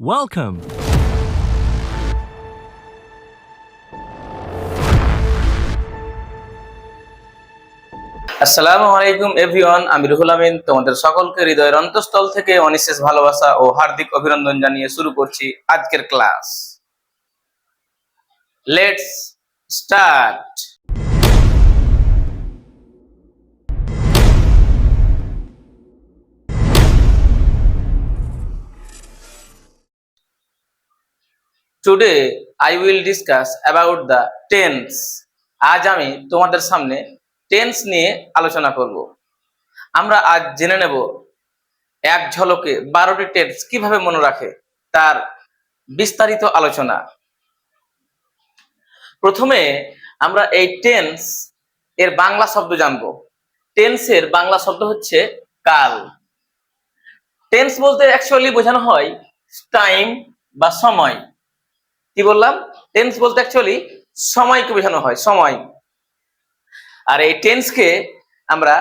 Welcome. আসসালামু আলাইকুম everyone আমি রুহুল আমিন। তোমাদের সকলকে হৃদয়ের অন্তঃস্থল থেকে অনিশেষ ভালোবাসা ও হার্দিক অভিনন্দন জানিয়ে শুরু করছি আজকের class. Let's start today I will discuss about the tense আজ আমি তোমাদের সামনে টেন্স নিয়ে আলোচনা করব। আমরা আজ জেনে নেব এক ঝলকে বারোটি টেন্স কীভাবে মনে রাখে তার বিস্তারিত আলোচনা। প্রথমে আমরা এই টেন্স এর বাংলা শব্দ জানব। টেন্সের বাংলা শব্দ হচ্ছে কাল। টেন্স বলতে অ্যাকচুয়ালি বোঝানো হয় টাইম বা সময়। কি বললাম? টেন্স বলতে অ্যাকচুয়ালি সময়কে বোঝানো হয়, সময়। আর এই টেন্সকে আমরা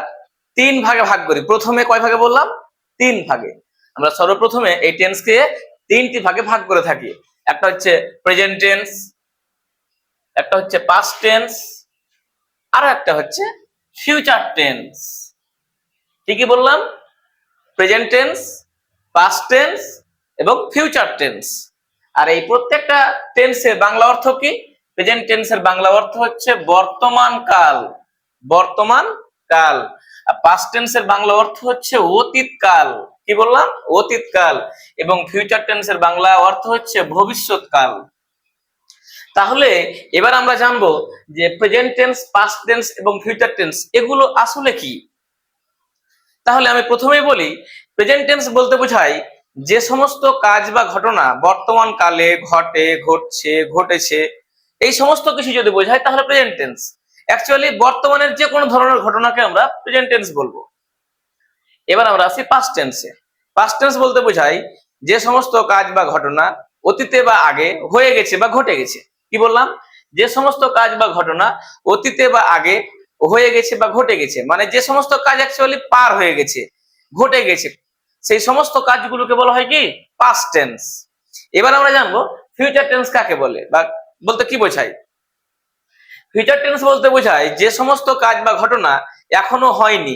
তিন ভাগে ভাগ করি। প্রথমে কয় ভাগে বললাম? তিন ভাগে। আমরা সর্বপ্রথমে এই টেন্সকে তিনটি ভাগে ভাগ করে থাকি। একটা হচ্ছে প্রেজেন্ট টেন্স একটা হচ্ছে পাস্ট টেন্স আর একটা হচ্ছে ফিউচার টেন্স কি কি বললাম? প্রেজেন্ট টেন্স পাস্ট টেন্স এবং ফিউচার টেন্স আর এই প্রত্যেকটা টেন্সের বাংলা অর্থ কি? প্রেজেন্ট টেন্সের বাংলা অর্থ হচ্ছে বর্তমান কাল। বর্তমান কাল। পাস্ট টেন্সের বাংলা অর্থ হচ্ছে অতীত কাল। কি বললাম? অতীত কাল। এবং ফিউচার টেন্সের বাংলা অর্থ হচ্ছে ভবিষ্যৎ কাল। তাহলে এবার আমরা জানব যে প্রেজেন্ট টেন্স পাস্ট টেন্স এবং ফিউচার টেন্স এগুলো আসলে কি? তাহলে আমি প্রথমেই বলি প্রেজেন্ট টেন্স বলতে বোঝায় যে সমস্ত কাজ বা ঘটনা বর্তমান কালে ঘটে, ঘটছে, ঘটেছে, এই সমস্ত কিছু যদি বোঝায় তাহলে প্রেজেন্ট টেন্স অ্যাকচুয়ালি বর্তমানের যে কোনো ধরনের ঘটনাকে আমরা প্রেজেন্ট টেন্স বলব। এবার আমরা আসি পাস্ট টেন্সে পাস্ট টেন্স বলতে বোঝায় যে সমস্ত কাজ বা ঘটনা অতীতে বা আগে হয়ে গেছে বা ঘটে গেছে। কি বললাম? যে সমস্ত কাজ বা ঘটনা অতীতে বা আগে হয়ে গেছে বা ঘটে গেছে। মানে যে সমস্ত কাজ অ্যাকচুয়ালি পার হয়ে গেছে, ঘটে গেছে সেই সমস্ত কাজগুলোকে বলা হয় কি? পাস্ট টেন্স এবার আমরা জানব ফিউচার টেন্স কাকে বলে বা বলতে কি বোঝায়? ফিউচার টেন্স বলতে বোঝায় যে সমস্ত কাজ বা ঘটনা এখনও হয়নি,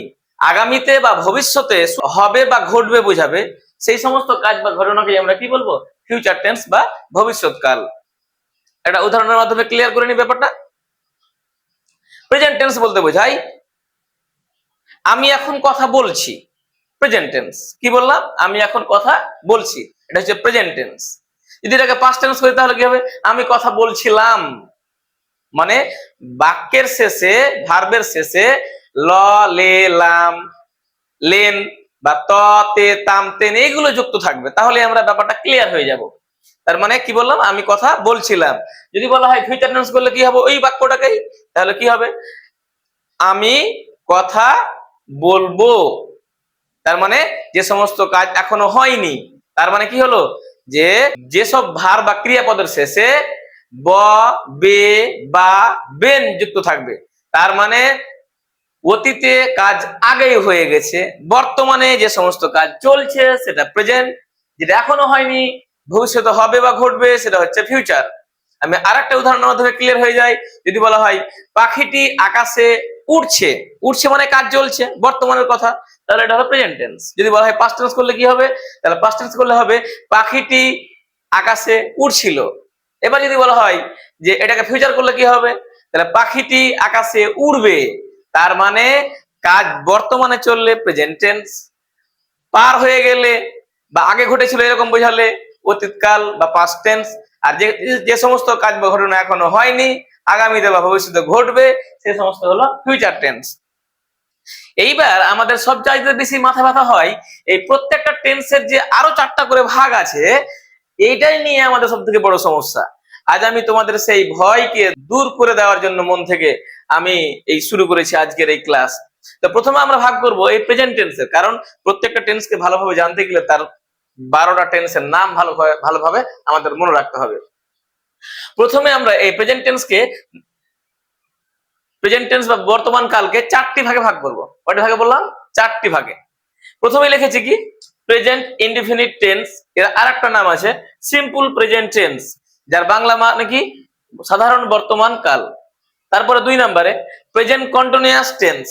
আগামীতে বা ভবিষ্যতে হবে বা ঘটবে বোঝাবে, সেই সমস্ত কাজ বা ঘটনাকে আমরা কি বলব? ফিউচার টেন্স বা ভবিষ্যৎকাল। একটা উদাহরণের মাধ্যমে ক্লিয়ার করে নি ব্যাপারটা? প্রেজেন্ট টেন্স বলতে বোঝায়, আমি এখন কথা বলছি প্রেজেন্ট টেন্স কি বললাম? আমি এখন কথা বলছি। এটা হচ্ছে প্রেজেন্ট টেন্স যদি এটাকে পাস্ট টেন্স করি তাহলে কি হবে? আমি কথা বলছিলাম। মানে বাক্যের শেষে ভার্বের শেষে, ল, লে, লাম, লেন বা ত, তে, তাম, তেন, এইগুলো যুক্ত থাকবে। তাহলে আমরা ব্যাপারটা ক্লিয়ার হয়ে যাব। তার মানে কি বললাম? আমি কথা বলছিলাম। যদি বলা হয় ফিউচার টেন্স করলে কি হবে ওই বাক্যটাকেই? তাহলে কি হবে? আমি কথা বলব। তার মানে যে সমস্ত কাজ এখনও হয়নি, তার মানে কি হলো? যে যেসব ভার বা ক্রিয়াপদের শেষে ব, বে, বা, বেন যুক্ত থাকবে, তার মানে অতীতে কাজ আগেই হয়ে গেছে, বর্তমানে যে সমস্ত কাজ চলছে সেটা প্রেজেন্ট যেটা এখনও হয়নি, ভবিষ্যতে হবে বা ঘটবে সেটা হচ্ছে ফিউচার আমি আর একটা উদাহরণের মাধ্যমে ক্লিয়ার হয়ে যায় যদি বলা হয়, পাখিটি আকাশে উড়ছে উঠছে মানে কাজ চলছে বর্তমানের কথা। তাহলে এটা হলো প্রেজেন্ট টেন্স যদি বলা হয় পাস্ট টেন্স করলে কি হবে? তাহলে পাস্ট টেন্স করলে হবে পাখিটি আকাশে উড়ছিল। এবার যদি বলা হয় যে এটাকে ফিউচার করলে কি হবে? তাহলে পাখিটি আকাশে উড়বে। তার মানে কাজ বর্তমানে চললে প্রেজেন্ট টেন্স পার হয়ে গেলে বা আগে ঘটেছিল এরকম বোঝালে অতীতকাল বা পাস্ট টেন্স আর যে যে সমস্ত কাজ বা ঘটনা এখনও হয়নি আগামীতে বা ভবিষ্যতে ঘটবে, সে সমস্ত হলো ফিউচার টেন্স এইবার আমাদের সব চাইতে বেশি মাথা ব্যথা হয়, এই প্রত্যেকটা টেন্সের যে আরও চারটা করে ভাগ আছে, এইটাই নিয়ে আমাদের সব থেকে বড় সমস্যা। আজ আমি তোমাদের সেই ভয়কে দূর করে দেওয়ার জন্য মন থেকে আমি এই শুরু করেছি আজকের এই ক্লাস তো প্রথমে আমরা ভাগ করব এই প্রেজেন্ট টেন্সের কারণ প্রত্যেকটা টেন্সকে ভালোভাবে জানতে গেলে তার বারোটা টেন্সের নাম ভালো ভালোভাবে আমাদের মনে রাখতে হবে। প্রথমে আমরা এই প্রেজেন্ট টেন্সকে প্রেজেন্ট টেন্স বা বর্তমান কালকে চারটি ভাগে ভাগ করব। কয়টি ভাগে বললাম? চারটি ভাগে। প্রথমে লিখেছি কি? প্রেজেন্ট ইনডিফিনিট টেন্স এর আরেকটা নাম আছে সিম্পল প্রেজেন্ট টেন্স যার বাংলা মানে কি? সাধারণ বর্তমান কাল। তারপরে দুই নম্বরে প্রেজেন্ট কন্টিনিউয়াস টেন্স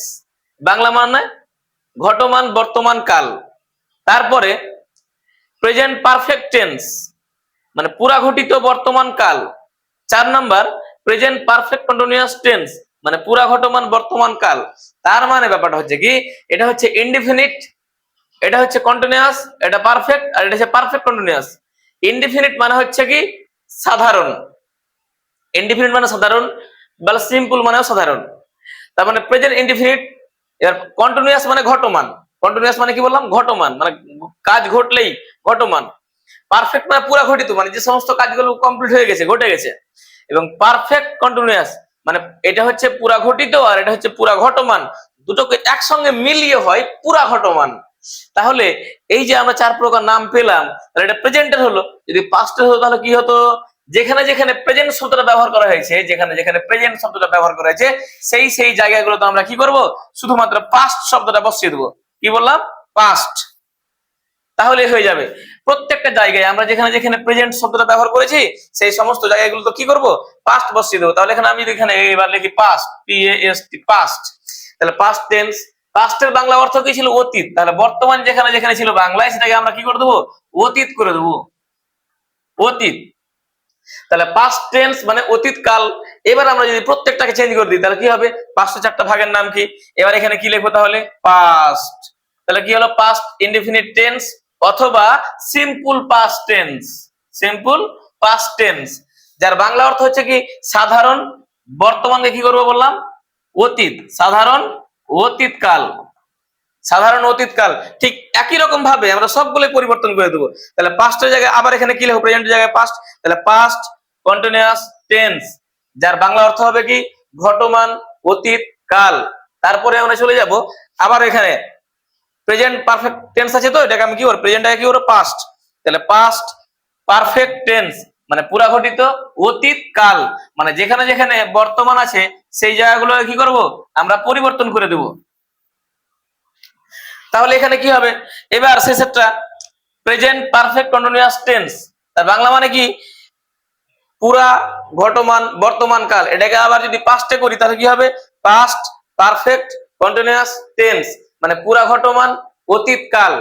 বাংলা মানে ঘটমান বর্তমান কাল। তারপরে প্রেজেন্ট পারফেক্ট টেন্স মানে পুরা ঘটিত বর্তমান কাল। চার number present perfect continuous tense মানে পুরা ঘটমান বর্তমান কাল। তার মানে ব্যাপারটা হচ্ছে কি, এটা হচ্ছে ইনডিফিনিট এটা হচ্ছে কন্টিনিউয়াস এটা পারফেক্ট আর এটা হচ্ছে পারফেক্ট কন্টিনিউয়াস ইনডিফিনিট মানে হচ্ছে কি, সাধারণ। ইনডিফিনিট মানে সাধারণ বা সিম্পল মানেও সাধারণ। তার মানে প্রেজেন্ট ইনডিফিনিট এর কন্টিনিউয়াস মানে ঘটমান। কন্টিনিউয়াস মানে কি বললাম? ঘটমান মানে কাজ ঘটলেই ঘটমান। পারফেক্ট মানে পুরা ঘটিত মানে যে সমস্ত কাজগুলো কমপ্লিট হয়ে গেছে, ঘটে গেছে। এবং পারফেক্ট কন্টিনিউয়াস মানে এটা হচ্ছে পুরা ঘটিত আর এটা হচ্ছে পুরা ঘটমান। দুটোকে একসঙ্গে মিলিয়ে হয় পুরা ঘটমান। তাহলে এই যে আমরা চার প্রকার নাম পেলাম, তাহলে এটা প্রেজেন্টের হলো। যদি পাস্টের হতো তাহলে কি হতো? যেখানে যেখানে প্রেজেন্ট শব্দটা ব্যবহার করা হয়েছে, যেখানে যেখানে প্রেজেন্ট শব্দটা ব্যবহার করা হয়েছে, সেই সেই জায়গাগুলোতে আমরা কি করব? শুধুমাত্র পাস্ট শব্দটা বসিয়ে দেবো। কি বললাম? পাস্ট তাহলে হয়ে যাবে। প্রত্যেকটা জায়গায় আমরা যেখানে যেখানে প্রেজেন্ট শব্দটা ব্যবহার করেছি, সেই সমস্ত জায়গাগুলো তো কি করব? পাস্ট বসিয়ে দেবো। তাহলে এখানে আমি এখানে এবার লিখি past P S T past তাহলে পাস্ট টেন্স পাস্টের বাংলা অর্থ কি ছিল? অতীত। তাহলে বর্তমান যেখানে যেখানে ছিল বাংলায়, সেটাকে আমরা কি করে দেবো? অতীত করে দেবো। অতীত। তাহলে পাস্ট টেন্স মানে অতীত কাল এবার আমরা যদি প্রত্যেকটাকে চেঞ্জ করে দিই, তাহলে কি হবে? পাঁচটা চারটা ভাগের নাম কি? এবার এখানে কি লিখব তাহলে? পাস্ট তাহলে কি হলো? পাস্ট ইনডিফিনিট টেন্স অথবা simple past tense simple past tense যার বাংলা অর্থ হচ্ছে কি সাধারণ, বর্তমানকে কি করব বললাম? অতীত, সাধারণ অতীত কাল সাধারণ অতীতকাল, ঠিক একই রকম ভাবে আমরা সবগুলো পরিবর্তন করে দেবো। তাহলে পাস্টের জায়গায় আবার এখানে কি লিখব প্রেজেন্টের জায়গায় পাস্ট তাহলে পাস্ট কন্টিনিউয়াস টেন্স যার বাংলা অর্থ হবে কি ঘটমান অতীত কাল তারপরে আমরা চলে যাব, আবার এখানে প্রেজেন্ট পারফেক্ট টেন্স আছে তো? এটাকে আমি কি করব প্রেজেন্টটাকে কি করব পাস্ট তাহলে পাস্ট পারফেক্ট টেন্স মানে পুরা ঘটিত অতীত কাল মানে যেখানে যেখানে বর্তমান আছে, সেই জায়গাগুলো কি করব? আমরা পরিবর্তন করে দেবো। তাহলে এখানে কি হবে? এবার শেষেরটা প্রেজেন্ট পারফেক্ট কন্টিনিউয়াস টেন্স তার বাংলা মানে কি? পুরা ঘটমান, বর্তমান কাল। এটাকে আবার যদি পাস্টে করি, তাহলে কি হবে? পাস্ট পারফেক্ট কন্টিনিউয়াস টেন্স মানে পুরা ঘটমান অতীত কাল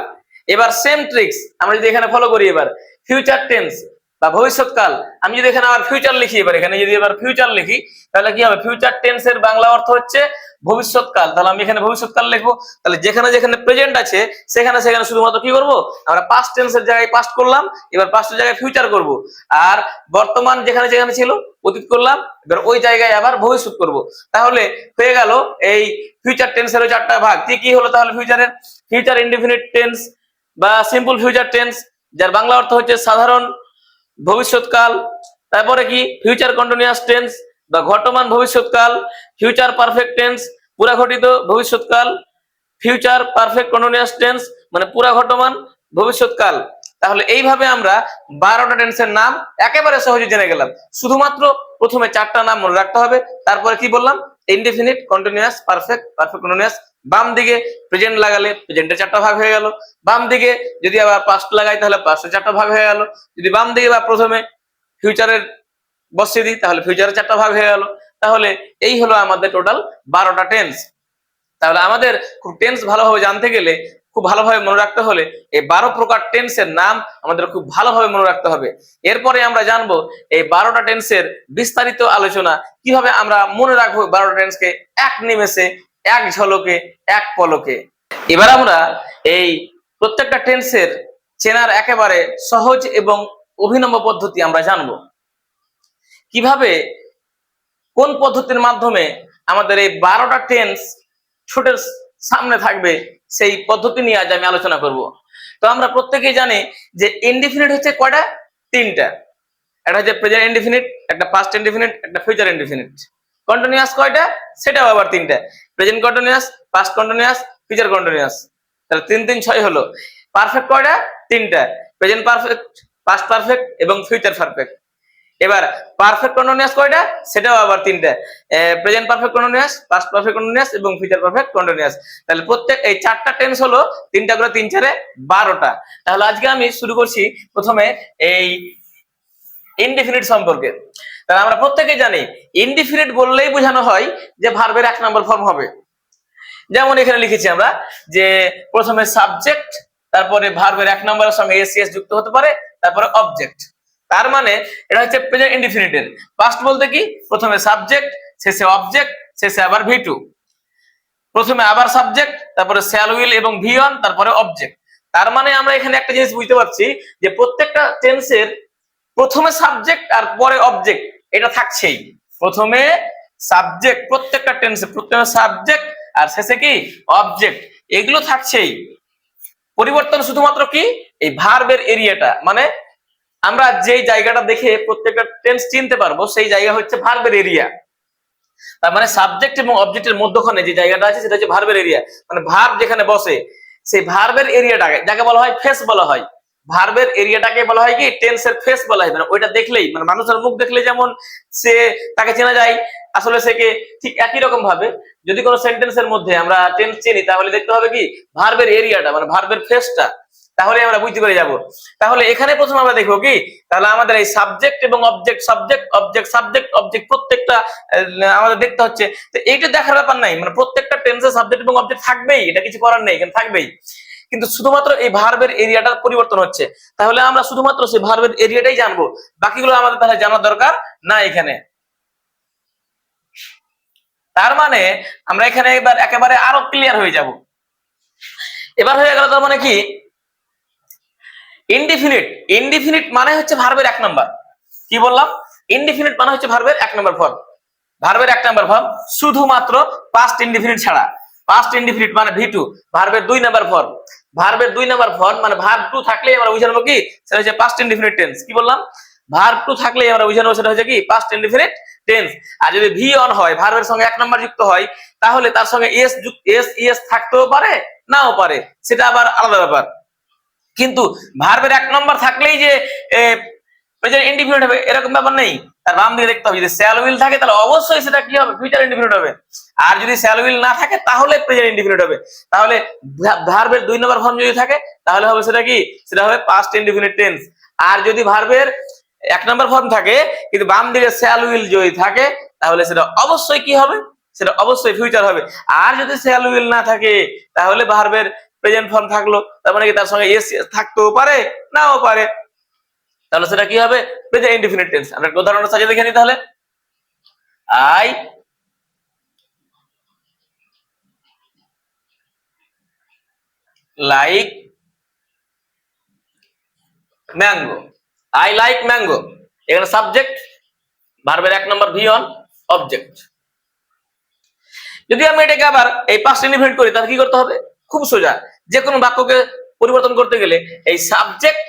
এবার সেম ট্রিক্স আমরা যদি এখানে ফলো করি এবার। ফিউচার টেন্স বা ভবিষ্যৎকাল। আমি যদি এখানে আবার ফিউচার লিখি এবার, এখানে যদি এবার ফিউচার লিখি, তাহলে কি হবে? ফিউচার টেন্সের বাংলা অর্থ হচ্ছে ভবিষ্যৎকাল। তাহলে আমি এখানে ভবিষ্যৎকাল লিখব। তাহলে যেখানে যেখানে প্রেজেন্ট আছে, সেখানে সেখানে শুধুমাত্র কি করব? আমরা পাস্ট টেন্সের জায়গায় পাস্ট করলাম, এবার পাস্টের জায়গায় ফিউচার করব। আর বর্তমান যেখানে যেখানে ছিল, অতীত করলাম, এবার ওই জায়গায় আবার ভবিষ্যৎ করব। তাহলে হয়ে গেল এই ফিউচার টেন্সের ওই চারটা ভাগ। কি কি হলো তাহলে ফিউচারের ফিউচার ইনডিফিনিট টেন্স বা সিম্পল ফিউচার টেন্স যার বাংলা অর্থ হচ্ছে সাধারণ ভবিষ্যৎকাল। তারপরে কি? ফিউচার কন্টিনিউয়াস টেন্স বা ঘটমান ভবিষ্যৎকাল ফিউচার পারফেক্ট টেন্স পুরা ঘটিত ভবিষ্যৎকাল ফিউচার পারফেক্ট কন্টিনিউয়াস টেন্স মানে পুরা ঘটমান ভবিষ্যৎকাল। তাহলে এইভাবে আমরা বারোটা টেন্সের নাম একেবারে সহজে জেনে গেলাম। শুধুমাত্র প্রথমে চারটা নাম মনে রাখতে হবে, তারপরে কি বললাম? Indefinite continuous perfect perfect continuous বাম দিকে প্রেজেন্ট লাগালে প্রেজেন্টের চারটা ভাগ হয়ে গেল। বাম দিকে যদি আবার পাস্ট লাগাই, তাহলে পাস্টের চারটা ভাগ হয়ে গেল। যদি বাম দিকে বা প্রথমে ফিউচারের বসিয়ে দিই, তাহলে ফিউচারের চারটা ভাগ হয়ে গেল। তাহলে এই হলো আমাদের টোটাল বারোটা টেন্স তাহলে আমাদের খুব টেন্স ভালোভাবে জানতে গেলে, খুব ভালোভাবে মনে রাখতে হলে এই বারো প্রকার টেন্সের নাম আমাদের খুব ভালোভাবে মনে রাখতে হবে। এরপরে আমরা জানব এই বারোটা টেন্সের বিস্তারিত আলোচনা, কীভাবে আমরা মনে রাখব বারোটা টেন্সকে এক নিমেষে, এক ঝলকে, এক পলকে। এবার আমরা এই প্রত্যেকটা টেন্সের চেনার একেবারে সহজ এবং অভিনব পদ্ধতি আমরা জানব। কীভাবে, কোন পদ্ধতির মাধ্যমে আমাদের এই বারোটা টেন্স ছোটের সামনে থাকবে, সেই পদ্ধতি নিয়ে আজ আমি আলোচনা করব। তো আমরা প্রত্যেকেই জানি যে ইনডিফিনিট হচ্ছে কয়টা? তিনটা। একটা হচ্ছে প্রেজেন্ট ইনডিফিনিট একটা পাস্ট ইনডিফিনিট একটা ফিউচার ইনডিফিনিট কন্টিনিউয়াস কয়টা? সেটাও আবার তিনটা। Present continuous past continuous future continuous তাহলে তিন তিন, ছয় হলো। পারফেক্ট কয়টা? তিনটা। প্রেজেন্ট পারফেক্ট পাস্ট পারফেক্ট এবং ফিউচার পারফেক্ট এবার পারফেক্ট কন্টিনিউয়াস কয়টা? সেটাও আবার তিনটা। Present perfect continuous past perfect continuous এবং ফিউচার পারফেক্ট কন্টিনিউয়াস তাহলে প্রত্যেক এই চারটা টেন্স হলো, তিনটা করে তিন চারে বারোটা। তাহলে আজকে আমি শুরু করছি প্রথমে এই ইনডিফিনিট সম্পর্কে। তাহলে আমরা প্রত্যেকে জানি ইনডিফিনিট বললেই বোঝানো হয় যে ভার্বের এক নম্বর ফর্ম হবে। যেমন এখানে লিখেছি আমরা যে প্রথমে সাবজেক্ট তারপরে ভার্বের এক নম্বরের সঙ্গে এসিএস যুক্ত হতে পারে, তারপরে অবজেক্ট তার মানে এটা হচ্ছে প্রেজেন্ট ইনডিফিনিটের পাস্ট বলতে কি? প্রথমে সাবজেক্ট শেষে অবজেক্ট শেষে আবার ভি টু প্রথমে আবার সাবজেক্ট তারপরে শ্যাল উইল এবং ভি তারপরে অবজেক্ট তার মানে আমরা এখানে একটা জিনিস বুঝতে পারছি যে প্রত্যেকটা টেন্সের প্রথমে সাবজেক্ট আর পরে অবজেক্ট এটা থাকছেই। প্রথমে সাবজেক্ট প্রত্যেকটা টেন্সে প্রথমে সাবজেক্ট আর শেষে কি? অবজেক্ট এগুলো থাকছেই। পরিবর্তন শুধুমাত্র কি? এই ভার্বের এরিয়াটা মানে আমরা যেই জায়গাটা দেখে প্রত্যেকটা টেন্স চিনতে পারব, সেই জায়গা হচ্ছে ভার্বের এরিয়া তার মানে সাবজেক্ট এবং অবজেক্টের মধ্যখানে যে জায়গাটা আছে, সেটা হচ্ছে ভার্বের এরিয়া মানে ভার্ব যেখানে বসে, সেই ভার্বের এরিয়াটাকে যাকে বলা হয় ফেস বলা হয়। ভার্বের এরিয়াটাকে বলা হয় কি? টেন্সের ফেস বলা হয়। মানে ওইটা দেখলেই মানে মানুষের মুখ দেখলে যেমন সে তাকে চেনা যায়, আসলে সে কে ঠিক একই রকম ভাবে। যদি কোনো সেন্টেন্সের মধ্যে আমরা টেন্স চিনি, তাহলে দেখতে হবে কি? ভার্বের এরিয়াটা মানে ভার্বের ফেসটা তাহলে আমরা বুঝতে পেরে যাব। তাহলে এখানে প্রথম আমরা দেখব কি? তাহলে আমাদের এই সাবজেক্ট এবং object subject object subject object প্রত্যেকটা আমাদের দেখতে হচ্ছে তো এইটা দেখার ব্যাপার নাই। মানে প্রত্যেকটা টেন্সে সাবজেক্ট এবং অবজেক্ট থাকবেই, এটা কিছু করার নেই, এখানে থাকবেই। কিন্তু শুধুমাত্র এই ভার্বের এরিয়াটা পরিবর্তন হচ্ছে। তাহলে আমরা শুধুমাত্র সেই ভার্বের এরিয়াটাই জানব। বাকিগুলো আমাদের তাহলে জানার দরকার না এখানে। তার মানে আমরা এখানে এবার একেবারে আরও ক্লিয়ার হয়ে যাব। এবার হয়ে গেল তার মানে কি? ইনডিফিনিট ইনডিফিনিট মানে হচ্ছে ভার্বের এক নাম্বার কি বললাম? ইনডিফিনিট মানে হচ্ছে ভার্বের এক নাম্বার ফর্ম ভার্বের এক নাম্বার ফর্ম শুধুমাত্র পাস্ট ইনডিফিনিট ছাড়া। পাস্ট ইনডিফিনিট মানে ভি টু ভার্বের দুই নাম্বার ফর্ম ভার্বের দুই নাম্বার ফর্ম মানে ভার্ব টু থাকলেই আমরা বুঝে নেব কি? সেটা হচ্ছে পাস্ট ইনডিফিনিট টেন্স কি বললাম? ভার্ব টু থাকলেই আমরা বুঝে নেব সেটা হচ্ছে কি? পাস্ট ইনডিফিনিট টেন্স আর যদি ভি অন হয় ভার্বের সঙ্গে এক নাম্বার যুক্ত হয়, তাহলে তার সঙ্গে এস এস ইএস থাকতেও পারে, নাও পারে। সেটা আবার আলাদা ব্যাপার। কিন্তু ভার্বের এক নম্বর থাকলেই যে প্রেজেন্ট ইন্ডিফিনিট হবে, এরকম ব্যাপার নেই। তার বাম দিকে দেখতে হবে, যদি শ্যাল উইল থাকে, তাহলে অবশ্যই সেটা কি হবে? ফিউচার ইন্ডিফিনিট হবে। আর যদি শ্যাল উইল না থাকে, তাহলে প্রেজেন্ট ইন্ডিফিনিট হবে। তাহলে ভার্বের দুই নম্বর ফর্ম যদি থাকে, তাহলে হবে সেটা কি? সেটা হবে পাস্ট ইন্ডিফিনিট টেন্স আর যদি ভার্বের এক নম্বর ফর্ম থাকে, কিন্তু বাম দিকে শ্যাল উইল যদি থাকে, তাহলে সেটা অবশ্যই কি হবে? সেটা অবশ্যই ফিউচার হবে। আর যদি শ্যাল উইল না থাকে, তাহলে ভার্বের প্রেজেন্ট ফর্ম থাকল, তার মানে কি তার সঙ্গে এস থাকতেও পারে, নাও পারে। তাহলে সেটা কি হবে? প্রেজেন্ট ইনডিফিনিট টেন্স আমরা একটা উদাহরণ সাজিয়ে দেখে নিই তাহলে। I like mango I like mango এখানে সাবজেক্ট ভার্বের এক নম্বর ভি অন অবজেক্ট যদি আমি এটাকে আবার এই পাঁচটা ইনডিফিনিট করি, তাহলে কি করতে হবে? খুব সোজা। যে কোনো বাক্যকে পরিবর্তন করতে গেলে এই সাবজেক্ট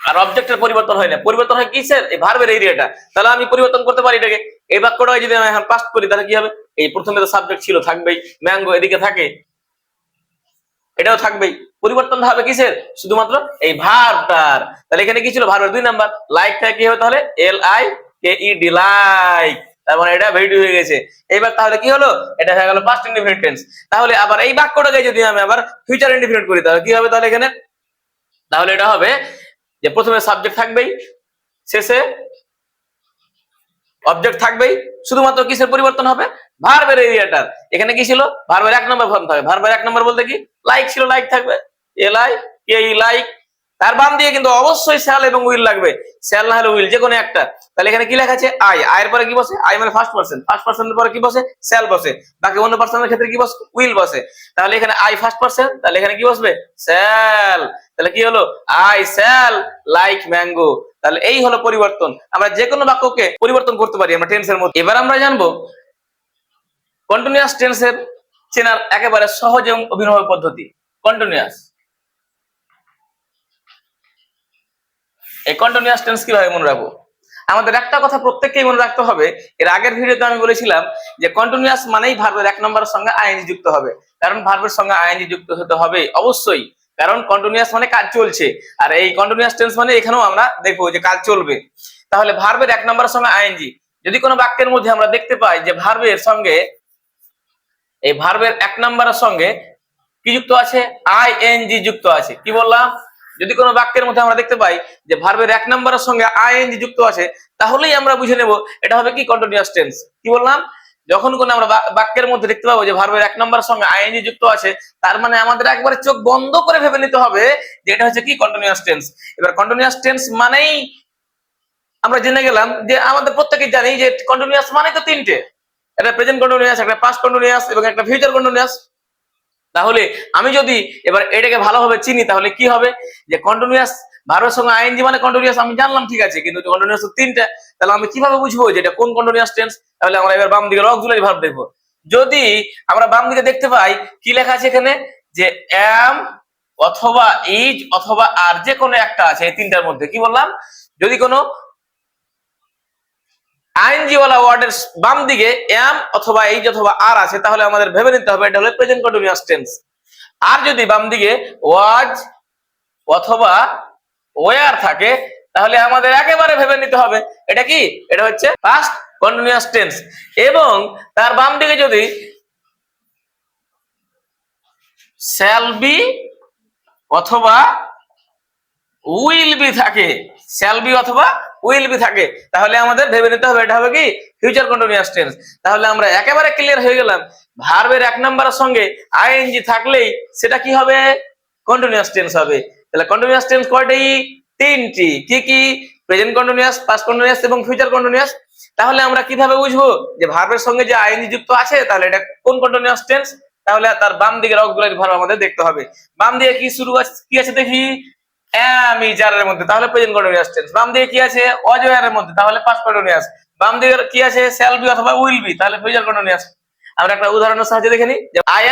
আর অবজেক্টের পরিবর্তন হয় না। পরিবর্তন হয় কিসের? এই ভার্বের এরিয়াটা তাহলে আমি পরিবর্তন করতে পারি এটাকে। এই বাক্যটা যদি আমি এখন পাস্ট করি, তাহলে কি হবে? এই প্রথমে তো সাবজেক্ট ছিল, থাকবেই। ম্যাঙ্গো এদিকে থাকে। এটাও থাকবেই। পরিবর্তন হবে কিসের? শুধুমাত্র এই ভার্বটার তাহলে এখানে কি ছিল? ভার্বের দুই নাম্বার লাইক থাকে কি হবে তাহলে? L I K E D like তার মানে এটা ভেরি হয়ে গেছে। এবার তাহলে কি হলো? এটা হয়ে গেল পাস্ট ইনডিফিনিট টেন্স তাহলে আবার এই বাক্যটাকে যদি আমি আবার ফিউচার ইনডিফিনিট করি, তাহলে কি হবে তাহলে এখানে? তাহলে এটা হবে যে প্রথমে সাবজেক্ট থাকবেই, শেষে অবজেক্ট থাকবেই, শুধুমাত্র কিসের পরিবর্তন হবে? ভার্বের এরিয়াটার এখানে কি ছিল? ভার্বের এক নম্বর ফর্ম থাকবে। ভার্বের এক নম্বর বলতে কি? লাইক ছিল লাইক থাকবে। এল আই কে লাইক তার বাম দিয়ে কিন্তু অবশ্যই স্যাল এবং উইল লাগবে। স্যাল না হলে উইল যে কোনো একটা। তাহলে এখানে কি লেখা আছে? আই আয়ের পরে কি বসে? আই মানে ফার্স্ট পার্সন ফার্স্ট পার্সনের পরে কি বসে? স্যাল বসে। বাকি অন্য পার্সনের ক্ষেত্রে কি বসে উইল বসে। তাহলে এখানে আই ফার্স্ট পার্সন তাহলে এখানে কি বসবে? স্যাল তাহলে কি হলো? আই স্যাল লাইক ম্যাঙ্গো তাহলে এই হলো পরিবর্তন। আমরা যে কোনো বাক্যকে পরিবর্তন করতে পারি আমরা টেন্সের মধ্যে। এবার আমরা জানব কন্টিনিউয়াস টেন্সের চেনার একেবারে সহজ এবং অভিনব পদ্ধতি। কন্টিনিউয়াস এই কন্টিনিউয়াস টেন্স কীভাবে মনে রাখব? আমাদের একটা কথা প্রত্যেককেই মনে রাখতে হবে, এর আগের ভিডিওতে আমি বলেছিলাম যে কন্টিনিউয়াস মানেই ভার্বের এক নম্বরের সঙ্গে আইএনজি যুক্ত হবে। কারণ ভার্বের সঙ্গে আইএনজি যুক্ত হতে হবে, অবশ্যই। কারণ কন্টিনিউয়াস মানে কাজ চলছে, আর এই কন্টিনিউয়াস টেন্স মানে এখানেও আমরা দেখব যে কাজ চলবে। তাহলে ভার্বের এক নম্বরের সঙ্গে আইএনজি যদি কোনো বাক্যের মধ্যে আমরা দেখতে পাই যে ভার্বের সঙ্গে, এই ভার্বের এক নম্বরের সঙ্গে কি যুক্ত আছে? আইএনজি যুক্ত আছে। কি বললাম? যদি কোনো বাক্যের মধ্যে আমরা দেখতে পাই যে ভার্বের এক নম্বরের সঙ্গে আইএনজি যুক্ত আছে, তাহলেই আমরা বুঝে নেব এটা হবে কি কন্টিনিউয়াস টেন্স কি বললাম? যখন কোন আমরা বাক্যের মধ্যে দেখতে পাবো যে ভার্বের এক নম্বরের সঙ্গে আইএনজি যুক্ত আছে, তার মানে আমাদের একবারে চোখ বন্ধ করে ভেবে নিতে হবে যে এটা হচ্ছে কি কন্টিনিউয়াস টেন্স এবার কন্টিনিউয়াস টেন্স মানেই আমরা জেনে গেলাম যে আমাদের প্রত্যেকেই জানি যে কন্টিনিউয়াস মানে তো তিনটে। একটা প্রেজেন্ট কন্টিনিউয়াস একটা পাস্ট কন্টিনিউয়াস এবং একটা ফিউচার কন্টিনিউয়াস তাহলে আমি যদি এবার এটাকে ভালোভাবে চিনি, তাহলে কি হবে? যে কন্টিনিউয়াস ভার্বের সঙ্গে আইএনজি মানে কন্টিনিউয়াস আমি জানলাম ঠিক আছে, কিন্তু কন্টিনিউয়াস তিনটা, তাহলে আমি কীভাবে বুঝব যে এটা কোন কন্টিনিউয়াস টেন্স তাহলে আমরা এবার বাম দিকে অক্সিলারি ভার্ব দেখব। যদি আমরা বাম দিকে দেখতে পাই, কি লেখা আছে এখানে? যে এম অথবা ইজ অথবা আর যে কোনো একটা আছে এই তিনটার মধ্যে। কি বললাম? যদি কোনো আইনজি ওয়ালা ওয়ার্ডের বাম দিকে এম অথবা এইজ অথবা আর আছে, তাহলে আমাদের ভেবে নিতে হবে, এটা হলো প্রেজেন্ট কন্টিনিউয়াস টেন্স আর যদি বাম দিকে ওয়াজ অথবা ওয়ার থাকে, তাহলে আমাদের একেবারে ভেবে নিতে হবে, এটা কি? এটা হচ্ছে পাস্ট কন্টিনিউয়াস টেন্স এবং তার বাম দিকে যদি শ্যাল বি অথবা উইল বি থাকে শ্যাল বি অথবা উইল বি থাকে। তাহলে আমাদের ভেবে নিতে হবে, এটা হবে কি? ফিউচার কন্টিনিউয়াস টেন্স তাহলে আমরা একেবারে ক্লিয়ার হয়ে গেলাম। ভার্বের এক নম্বরের সঙ্গে আইএনজি থাকলেই সেটা কি হবে? কন্টিনিউয়াস টেন্স হবে। তাহলে কন্টিনিউয়াস টেন্স কয়টি? তিনটি। কি কি? প্রেজেন্ট কন্টিনিউয়াস পাস্ট কন্টিনিউয়াস এবং ফিউচার কন্টিনিউয়াস তাহলে আমরা কীভাবে বুঝব যে ভার্বের সঙ্গে যে আইএনজি যুক্ত আছে, তাহলে এটা কোন কন্টিনিউয়াস টেন্স তাহলে তার বাম দিকের অগুলারি ভার্ব আমাদের দেখতে হবে। বাম দিকে কি শুরু আছে কি আছে দেখি? মধ্যে, তাহলে মধ্যে, তাহলে তাহলে একটা উদাহরণের সাহায্যে দেখে নিই। আই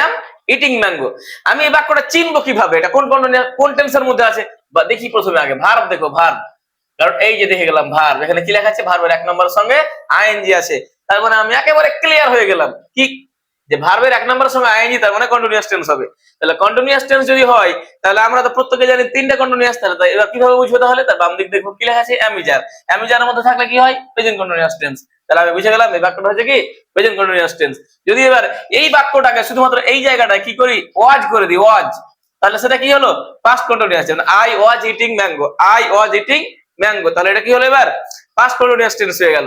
ইটিং ম্যাঙ্গো আমি বাক্যটা চিনবো কীভাবে? এটা কোন কোন মধ্যে আছে? বা দেখি প্রথমে আগে। ভার্ব দেখো ভার্ব কারণ এই যে দেখে গেলাম ভার্ব এখানে কি লেখা আছে? ভার্বের এক নম্বরের সঙ্গে আইএনজি আছে। তার মানে আমি একেবারে ক্লিয়ার হয়ে গেলাম। কি যে ভার্বের এক নম্বরের সঙ্গে আইএনজি তার মানে কন্টিনিউয়াস টেন্স হবে। তাহলে কন্টিনিউয়াস টেন্স যদি হয়, তাহলে আমরা তো প্রত্যেকে জানি তিনটা কন্টিনিউয়াস তাহলে তাই এবার কীভাবে বুঝব তাহলে? তার বাম দিক দেখব কি লেখা আছে? অ্যামিজার অ্যামিজারের মধ্যে থাকলে কি হয়? প্রেজেন্ট কন্টিনিউয়াস টেন্স তাহলে আমি বুঝে গেলাম, এই বাক্যটা হচ্ছে কি? প্রেজেন্ট কন্টিনিউয়াস টেন্স যদি এবার এই বাক্যটাকে শুধুমাত্র এই জায়গাটায় কি করি? ওয়াজ করে দিই ওয়াজ তাহলে সেটা কি হলো? Past continuous tense I was eating mango I was eating mango তাহলে এটা কি হলো এবার? পাস্ট কন্টিনিউয়াস টেন্স হয়ে গেল।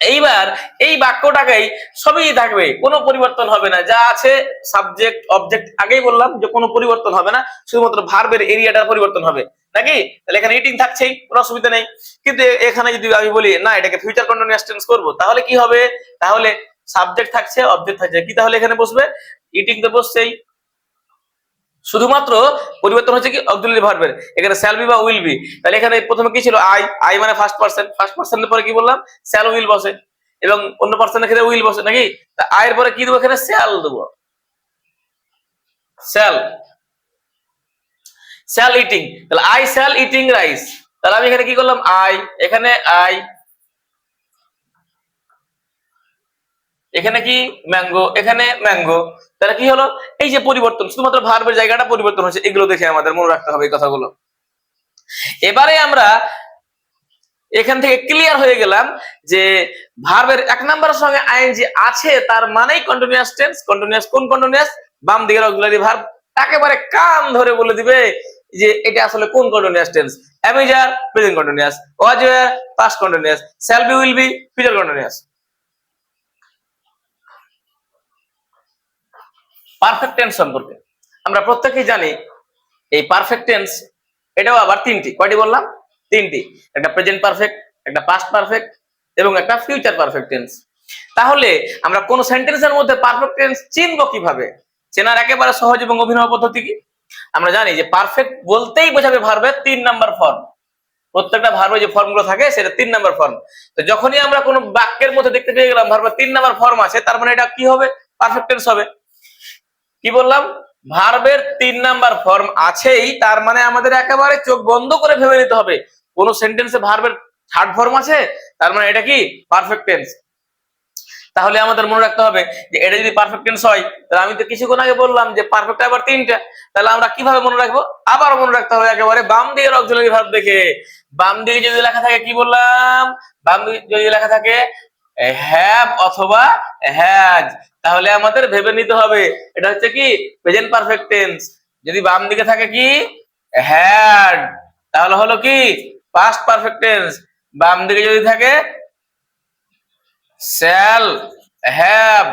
এইবার এই বাক্যটাকেই সবই থাকবে, কোনো পরিবর্তন হবে না। যা আছে সাবজেক্ট অবজেক্ট আগেই বললাম যে কোনো পরিবর্তন হবে না, শুধুমাত্র ভার্বের এরিয়াটার পরিবর্তন হবে। নাকি? তাহলে এখানে ইটিং থাকছেই, কোনো অসুবিধা নেই। কিন্তু এখানে যদি আমি বলি, না, এটাকে ফিউচার কন্টিনিউয়াস টেন্স করব তাহলে কি হবে? তাহলে সাবজেক্ট থাকছে অবজেক্ট থাকছে। কি তাহলে এখানে বসবে? ইটিং তো বসছেই। শুধুমাত্র পরিবর্তন হচ্ছে কি অক্সিলারি ভার্বের এখানে শ্যাল বি বা উইল বি তাহলে এখানে প্রথমে কি ছিল? আই আই মানে ফার্স্ট পার্সন ফার্স্ট পার্সনের পরে কি বললাম? শ্যাল উইল বসে। এবং অন্য পার্সনের ক্ষেত্রে উইল বসে নাকি? তা আয়ের পরে কি দেবো এখানে? শ্যাল দেবো। শ্যাল শ্যাল ইটিং তাহলে আই শ্যাল ইটিং রাইস তাহলে আমি এখানে কি করলাম? আই এখানে আই এখানে কি ম্যাঙ্গো এখানে ম্যাঙ্গো তাহলে কি হলো? এই যে পরিবর্তন, শুধুমাত্র ভার্বের জায়গাটা পরিবর্তন হচ্ছে এগুলো দেখে আমাদের মনে রাখতে হবে এই কথাগুলো। এবারে আমরা এখান থেকে ক্লিয়ার হয়ে গেলাম যে ভার্বের এক নম্বরের সঙ্গে আইএনজি আছে, তার মানেই কন্টিনিউয়াস টেন্স কন্টিনিউয়াস কোন কন্টিনিউয়াস বাম দিকের অক্সিলারি ভার্ব একেবারে কান ধরে বলে দিবে যে এটা আসলে কোন continuous tense am is are present continuous was past continuous shall be will be future continuous perfect tense সম্পর্কে। আমরা প্রত্যেকেই জানি এই পারফেক্ট টেন্স এটাও আবার তিনটি। কয়টি বললাম? তিনটি। একটা প্রেজেন্ট পারফেক্ট একটা পাস্ট পারফেক্ট এবং একটা ফিউচার পারফেক্ট টেন্স তাহলে আমরা কোন সেন্টেন্সের মধ্যে পারফেক্ট টেন্স চিনবো কীভাবে? চেনার একেবারে সহজ এবং অভিনব পদ্ধতি কি? আমরা জানি যে পারফেক্ট বলতেই বোঝাবে ভার্বের তিন নাম্বার ফর্ম প্রত্যেকটা ভার্বে যে ফর্মগুলো থাকে, সেটা তিন নাম্বার ফর্ম তো যখনই আমরা কোনো বাক্যের মধ্যে দেখতে পেয়ে গেলাম ভার্বের তিন নাম্বার ফর্ম আছে, তার মানে এটা কি হবে? পারফেক্ট টেন্স হবে। কি বললাম? ভার্বের তিন নাম্বার ফর্ম আছেই, তার মানে আমাদের একেবারে চোখ বন্ধ করে ভেবে নিতে হবে। কোন সেন্টেন্সে ভার্বের থার্ড ফর্ম আছে? তার মানে এটা কি? পারফেক্ট টেন্স তাহলে আমাদের মনে রাখতে হবে যে, এটা যদি পারফেক্ট টেন্স হয়, তাহলে আমি তো কিছুক্ষণ আগে বললাম যে পারফেক্ট আবার তিনটা। তাহলে আমরা কীভাবে মনে রাখব? আবার মনে রাখতে হবে একেবারে বাম দিকের অক্সিলারি ভার্ব দেখে। বাম দিকে যদি লেখা থাকে, কি বললাম? বাম দিকে যদি লেখা থাকে হ্যাভ অথবা হ্যাজ তাহলে আমাদের ভেবে নিতে হবে, এটা হচ্ছে কি? প্রেজেন্ট পারফেক্ট টেন্স যদি বাম দিকে থাকে কি? হ্যাড তাহলে হলো কি? পাস্ট পারফেক্ট টেন্স বাম দিকে যদি থাকে শ্যাল হ্যাভ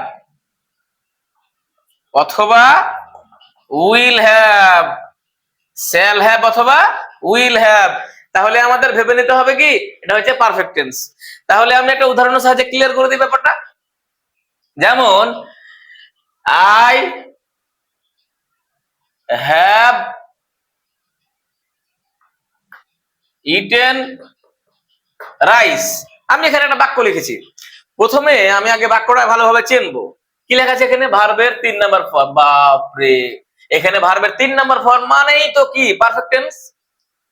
অথবা উইল হ্যাভ শ্যাল হ্যাভ অথবা উইল হ্যাভ তাহলে আমাদের ভেবে নিতে হবে কি? এটা হচ্ছে পারফেক্ট টেন্স তাহলে আমি একটা উদাহরণের সাহায্যে ক্লিয়ার করে দিই ব্যাপারটা। যেমন আই হ্যাভ ইটেন রাইস আমি এখানে একটা বাক্য লিখেছি। প্রথমে আমি আগে বাক্যটা ভালোভাবে চিনবো। কি লেখা আছে এখানে? ভার্বের তিন নাম্বার ফর্ম বাপরে! এখানে ভার্বের তিন নাম্বার ফর্ম মানেই তো কি? পারফেক্ট টেন্স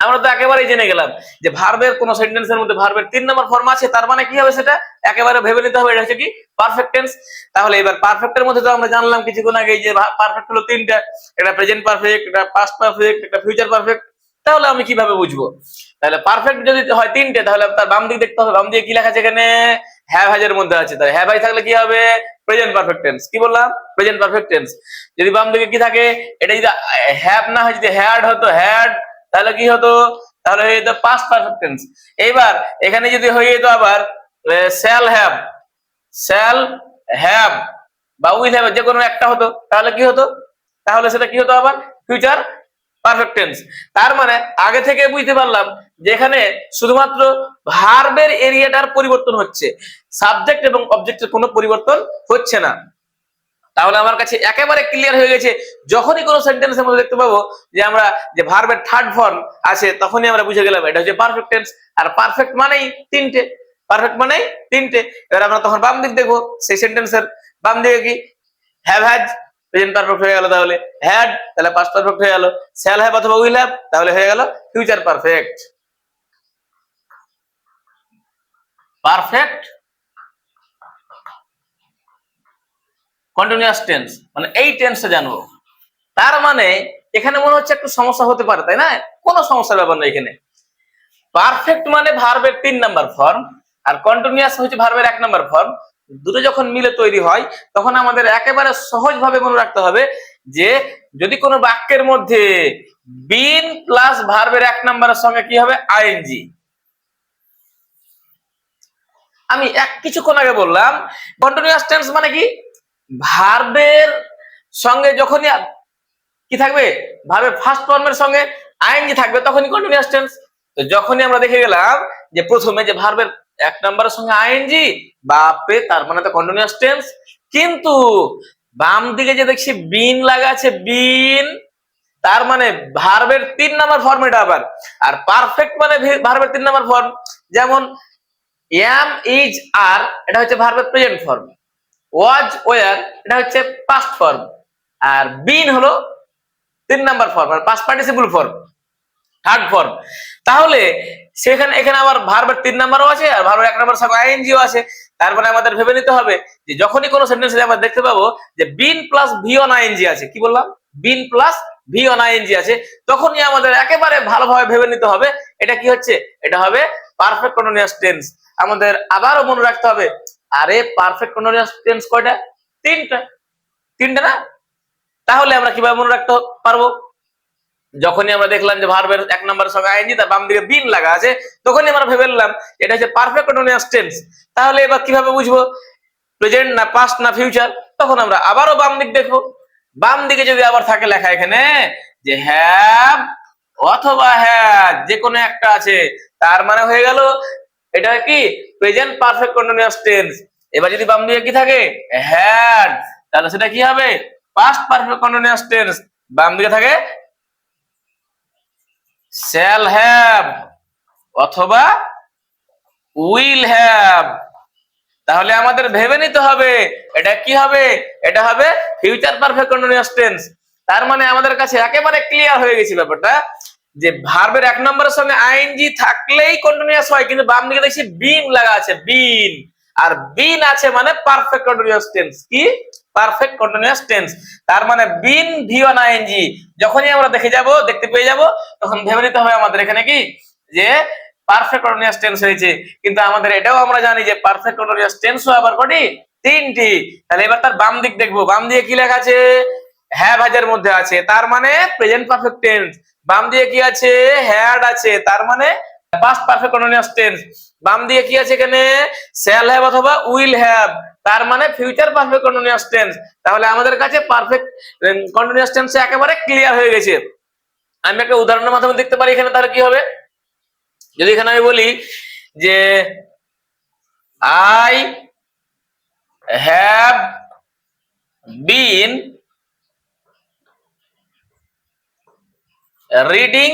আমরা তো একেবারেই জেনে গেলাম যে ভার্বের কোন সেন্টেন্সের মধ্যে ভার্বের তিন নম্বর ফর্ম আছে, তার মানে কি হবে সেটা? একেবারে ভেবে নিতে হবে, এটা হচ্ছে কি? পারফেক্ট টেন্স তাহলে এবার পারফেক্টের মধ্যে তো আমরা জানলাম কিছুক্ষণ আগে যে পারফেক্ট হলো তিনটা, এটা প্রেজেন্ট পারফেক্ট এটা পাস্ট পারফেক্ট এটা ফিউচার পারফেক্ট তাহলে আমি কীভাবে বুঝব? তাহলে পারফেক্ট যদি হয় তিনটে, তাহলে তার বাম দিকে দেখতে হবে। বাম দিকে কি লেখা আছে এখানে? হ্যাভ হাজের মধ্যে আছে। তাহলে হ্যাভ হাই থাকলে কি হবে? প্রেজেন্ট পারফেক্ট টেন্স কি বললাম? প্রেজেন্ট পারফেক্ট টেন্স যদি বাম দিকে কি থাকে? এটা যদি হ্যাভ না হয়, যদি হ্যাড হতো, হ্যাড তাহলে কি হতো? তাহলে হয়ে যেত পাস্ট পারফেক্ট টেন্স এইবার এখানে যদি হয়ে যেত আবার শ্যাল হ্যাভ শ্যাল হ্যাভ বা উইল হ্যাভ যে কোনো একটা হতো, তাহলে কি হতো? তাহলে সেটা কি হতো আবার? ফিউচার পারফেক্ট টেন্স তার মানে আগে থেকে বুঝতে পারলাম যে এখানে শুধুমাত্র ভার্বের এরিয়াটার পরিবর্তন হচ্ছে সাবজেক্ট এবং অবজেক্টের কোনো পরিবর্তন হচ্ছে না। তাহলে আমার কাছে একেবারে ক্লিয়ার হয়ে গেছে। যখনই কোনো সেন্টেন্সের মধ্যে দেখতে পাবো যে আমরা যে ভার্বের থার্ড ফর্ম আছে, তখনই আমরা বুঝে গেলাম এটা হচ্ছে পারফেক্ট টেন্স আর পারফেক্ট মানেই তিনটে। পারফেক্ট মানেই তিনটে। এবার আমরা তখন বাম দিক দেখব, সেই সেন্টেন্সের বাম দিকে কি? হ্যাভ হ্যাজ প্রেজেন্ট পারফেক্ট হয়ে গেল তাহলে। হ্যাড তাহলে পাস্ট পারফেক্ট হয়ে গেল। শ্যাল হ্যাভ অথবা উইল হ্যাভ তাহলে হয়ে গেল future perfect perfect continuous tense মানে এই টেন্সটা জানব। তার মানে এখানে মনে হচ্ছে একটু সমস্যা হতে পারে, তাই না? কোনো সমস্যার ব্যাপার নেই এখানে। পারফেক্ট মানে ভার্বের তিন নাম্বার ফর্ম আর কন্টিনিউয়াস হচ্ছে ভার্বের এক নাম্বার ফর্ম দুটো যখন মিলে তৈরি হয়, তখন আমাদের একেবারে সহজভাবে মনে রাখতে হবে যে, যদি কোনো বাক্যের মধ্যে বিন প্লাস ভার্বের এক নাম্বারের সঙ্গে কি হবে? আইএনজি আমি এক কিছুক্ষণ আগে বললাম কন্টিনিউয়াস টেন্স মানে কি? ভার্বের সঙ্গে যখনই কি থাকবে? ভার্বের ফার্স্ট ফর্মের সঙ্গে আইএনজি থাকবে, তখনই কন্টিনিউয়াস টেন্স তো যখনই আমরা দেখে গেলাম যে প্রথমে যে ভার্বের এক নম্বরের সঙ্গে আইএনজি বাপে তার মানে তো কন্টিনিউয়াস টেন্স কিন্তু বাম দিকে যে দেখছি বিন লাগা আছে, বিন, তার মানে ভার্বের তিন নাম্বার ফর্ম এটা আবার। আর পারফেক্ট মানে ভার্বের তিন নাম্বার ফর্ম যেমন এম ইজ আর এটা হচ্ছে ভার্বের প্রেজেন্ট ফর্ম ওয়াজ ওয়ার, এটা হচ্ছে পাস্ট ফর্ম আর বিন হলো তিন নাম্বার ফর্ম আর past participle form third form তাহলে সেখানে, এখানে আবার ভার্বের তিন নাম্বারও আছে, আর ভার্বের এক নাম্বার সঙ্গে আইএনজিও আছে। তার মানে আমাদের ভেবে নিতে হবে যে যখনই কোনো সেন্টেন্সে আমরা দেখতে পাবো যে been plus V on ING আছে, কি বললাম? Been plus V on ING আছে, তখনই আমাদের একেবারে ভালোভাবে ভেবে নিতে হবে, এটা কি হচ্ছে? এটা হবে পারফেক্ট কন্টিনিউয়াস টেন্স আমাদের আবারও মনে রাখতে হবে আরে পারফেক্ট কন্টিনিউয়াস টেন্স কয়টা? তিনটা। তিনটা না? তাহলে আমরা কীভাবে মনে রাখতে পারব? যখনই আমরা দেখলাম যে ভার্বের এক নম্বরের সঙ্গে আইনজি তার বাম দিকে বিন লাগা আছে, তখনই আমরা ভেবে নিলাম, এটা হচ্ছে পারফেক্ট কন্টিনিউয়াস টেন্স তাহলে এবার কীভাবে বুঝব? প্রেজেন্ট না পাস্ট না ফিউচার তখন আমরা আবারও বাম দিক দেখব। বাম দিকে যদি আবার থাকে লেখা এখানে, যে হ্যাভ অথবা হ্যাজ যে কোনো একটা আছে, তার মানে হয়ে গেল এটা কি? প্রেজেন্ট পারফেক্ট কন্টিনিউয়াস টেন্স এবার যদি বাম দিকে কি থাকে? হ্যাড তাহলে সেটা কি হবে? পাস্ট পারফেক্ট কন্টিনিউয়াস টেন্স বাম দিকে থাকে? শ্যাল হ্যাভ অথবা উইল হ্যাভ তাহলে আমাদের ভেবে নিতে হবে, এটা কি হবে? এটা হবে ফিউচার পারফেক্ট কন্টিনিউয়াস টেন্স তার মানে আমাদের কাছে একেবারে ক্লিয়ার হয়ে গেছে ব্যাপারটা। যে ভার্বের এক নম্বরের সঙ্গে আইএনজি থাকলেই কন্টিনিউয়াস হয়, কিন্তু বাম দিকে দেখছি বিন লাগা আছে, বিন। আর বিন আছে মানে পারফেক্ট কন্টিনিউয়াস টেন্স কি? পারফেক্ট কন্টিনিউয়াস টেন্স তার মানে বিন ভি ওয়ান আইএনজি। যখনই আমরা দেখে যাব, দেখতে পেয়ে যাব, তখন ভেবে নিতে হবে আমাদের এখানে কি? যে পারফেক্ট কন্টিনিউয়াস টেন্স হয়েছে কিন্তু আমাদের এটাও আমরা জানি যে পারফেক্ট কন্টিনিউয়াস টেন্স আবার কটি? তিনটি। তাহলে এবার তার বাম দিক দেখব। বাম দিকে কি লেখা আছে? হ্যাভ হাজের মধ্যে আছে। তার মানে প্রেজেন্ট পারফেক্ট টেন্স বাম দিয়ে কি আছে? হ্যাড আছে। তার মানে পাস্ট পারফেক্ট কন্টিনিউয়াস টেন্স বাম দিয়ে কি আছে এখানে? শ্যাল হ্যাভ অথবা উইল হ্যাভ তার মানে ফিউচার পারফেক্ট কন্টিনিউয়াস টেন্স তাহলে আমাদের কাছে পারফেক্ট কন্টিনিউয়াস টেন্স একেবারে ক্লিয়ার হয়ে গেছে। আমি একটা উদাহরণের মাধ্যমে দেখতে পারি এখানে তাহলে কি হবে? যদি এখানে আমি বলি যে I have been reading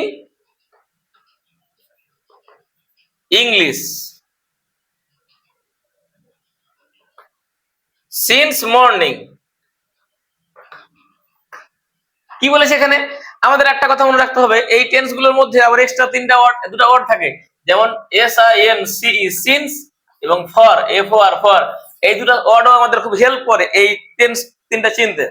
English since morning কি বলেছে এখানে? আমাদের একটা কথা মনে রাখতে হবে, এই টেন্সগুলোর মধ্যে আবার এক্সট্রা তিনটা ওয়ার্ড দুটো ওয়ার্ড থাকে। যেমন S I N C E since এবং for F O R for এই দুটো ওয়ার্ডও আমাদের খুব হেল্প করে এই টেন্স তিনটা চিনতে।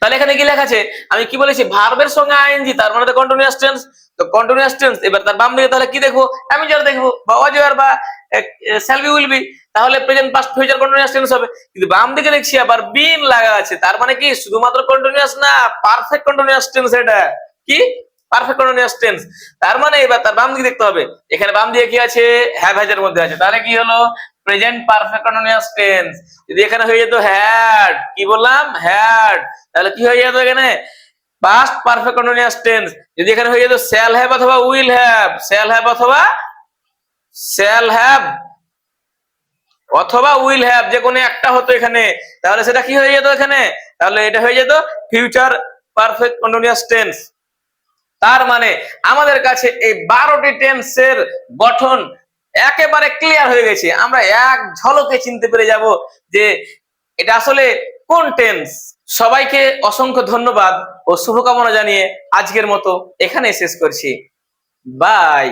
তাহলে এখানে কি লেখা আছে? আমি কি বলেছি? ভার্বের সঙ্গে আইএনজি, তার মানে তো কন্টিনিউয়াস টেন্স তো কন্টিনিউয়াস টেন্স এবার তার বাম দিকে তাহলে কি দেখব? আমি যারা দেখব, বা অজয়ার বা শ্যাল বি উইল বি তাহলে present past future continuous tense হবে। কিন্তু বাম দিকে দেখছি আবার বিন লাগা আছে, তার মানে কি? শুধুমাত্র কন্টিনিউয়াস না পারফেক্ট কন্টিনিউয়াস টেন্স এটা। কি? পারফেক্ট কন্টিনিউয়াস টেন্স তার মানে এবার তার বাম দিকে দেখতে হবে। এখানে বাম দিকে কি আছে? হ্যাভ হ্যাজের মধ্যে আছে। তাহলে কি হলো? প্রেজেন্ট পারফেক্ট কন্টিনিউয়াস টেন্স যদি এখানে হয়ে যেত হ্যাড কি বললাম? হ্যাড তাহলে কি হয়ে যেত এখানে? পাস্ট পারফেক্ট কন্টিনিউয়াস টেন্স যদি এখানে হয়ে যেত শ্যাল হ্যাভ অথবা উইল হ্যাভ শ্যাল হ্যাভ অথবা শ্যাল হ্যাভ অথবা উইল হ্যাভ যে কোনো একটা হতো এখানে। তাহলে সেটা কি হয়ে যেত এখানে? তাহলে এটা হয়ে যেত ফিউচার পারফেক্ট কন্টিনিউয়াস টেন্স তার মানে আমাদের কাছে এই বারোটি টেন্সের গঠন একেবারে ক্লিয়ার হয়ে গেছে। আমরা এক ঝলকে চিনতে পেরে যাব যে এটা আসলে কোন টেন্স সবাইকে অসংখ্য ধন্যবাদ ও শুভকামনা জানিয়ে আজকের মতো এখানে শেষ করছি। বাই